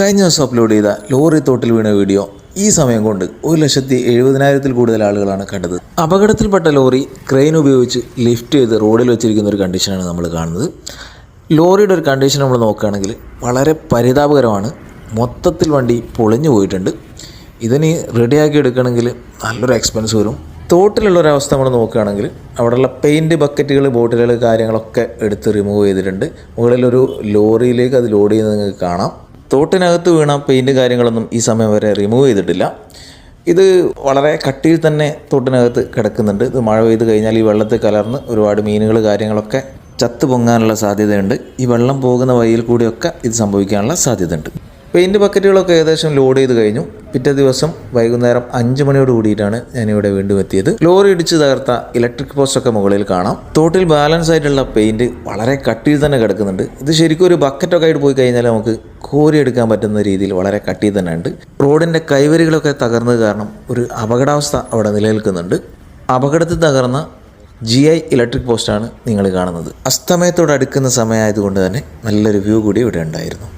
കഴിഞ്ഞ ദിവസം അപ്ലോഡ് ചെയ്ത ലോറി തോട്ടിൽ വീണ വീഡിയോ ഈ സമയം കൊണ്ട് ഒരു ലക്ഷത്തി എഴുപതിനായിരത്തിൽ കൂടുതൽ ആളുകളാണ് കണ്ടത്. അപകടത്തിൽപ്പെട്ട ലോറി ക്രെയിൻ ഉപയോഗിച്ച് ലിഫ്റ്റ് ചെയ്ത് റോഡിൽ വെച്ചിരിക്കുന്ന ഒരു കണ്ടീഷനാണ് നമ്മൾ കാണുന്നത്. ലോറിയുടെ ഒരു കണ്ടീഷൻ നമ്മൾ നോക്കുകയാണെങ്കിൽ വളരെ പരിതാപകരമാണ്. മൊത്തത്തിൽ വണ്ടി പൊളിഞ്ഞു പോയിട്ടുണ്ട്. ഇതിന് റെഡിയാക്കി എടുക്കണമെങ്കിൽ നല്ലൊരു എക്സ്പെൻസ് വരും. തോട്ടിലുള്ള ഒരു അവസ്ഥ നമ്മൾ നോക്കുകയാണെങ്കിൽ അവിടെയുള്ള പെയിന്റ് ബക്കറ്റുകൾ ബോട്ടിലുകൾ കാര്യങ്ങളൊക്കെ എടുത്ത് റിമൂവ് ചെയ്തിട്ടുണ്ട്. മുകളിലൊരു ലോറിയിലേക്ക് അത് ലോഡ് ചെയ്യുന്നത് നിങ്ങൾക്ക് കാണാം. തോട്ടിനകത്ത് വീണ പെയിന്റ് കാര്യങ്ങളൊന്നും ഈ സമയം വരെ റിമൂവ് ചെയ്തിട്ടില്ല. ഇത് വളരെ കട്ടിയിൽ തന്നെ തോട്ടിനകത്ത് കിടക്കുന്നുണ്ട്. ഇത് മഴ പെയ്ത് കഴിഞ്ഞാൽ ഈ വെള്ളത്തിൽ കലർന്ന് ഒരുപാട് മീനുകൾ കാര്യങ്ങളൊക്കെ ചത്തു പൊങ്ങാനുള്ള സാധ്യതയുണ്ട്. ഈ വെള്ളം പോകുന്ന വഴിയിൽ കൂടിയൊക്കെ ഇത് സംഭവിക്കാനുള്ള സാധ്യതയുണ്ട്. പെയിന്റ് ബക്കറ്റുകളൊക്കെ ഏകദേശം ലോഡ് ചെയ്ത് കഴിഞ്ഞു. പിറ്റേ ദിവസം വൈകുന്നേരം അഞ്ച് മണിയോട് കൂടിയിട്ടാണ് ഞാനിവിടെ വീണ്ടും എത്തിയത്. ലോറി ഇടിച്ച് തകർത്ത ഇലക്ട്രിക് പോസ്റ്റൊക്കെ മുകളിൽ കാണാം. തോട്ടിൽ ബാലൻസ് ആയിട്ടുള്ള പെയിന്റ് വളരെ കട്ടിയിൽ തന്നെ കിടക്കുന്നുണ്ട്. ഇത് ശരിക്കും ഒരു ബക്കറ്റൊക്കെ ആയിട്ട് പോയി കഴിഞ്ഞാൽ നമുക്ക് കോരി എടുക്കാൻ പറ്റുന്ന രീതിയിൽ വളരെ കട്ടിയിൽ തന്നെ ഉണ്ട്. റോഡിന്റെ കൈവരികളൊക്കെ തകർന്നത് കാരണം ഒരു അപകടാവസ്ഥ അവിടെ നിലനിൽക്കുന്നുണ്ട്. അപകടത്തിൽ തകർന്ന ജി ഐ ഇലക്ട്രിക് പോസ്റ്റാണ് നിങ്ങൾ കാണുന്നത്. അസ്തമയത്തോട് അടുക്കുന്ന സമയമായതുകൊണ്ട് തന്നെ നല്ലൊരു വ്യൂ കൂടി ഇവിടെ ഉണ്ടായിരുന്നു.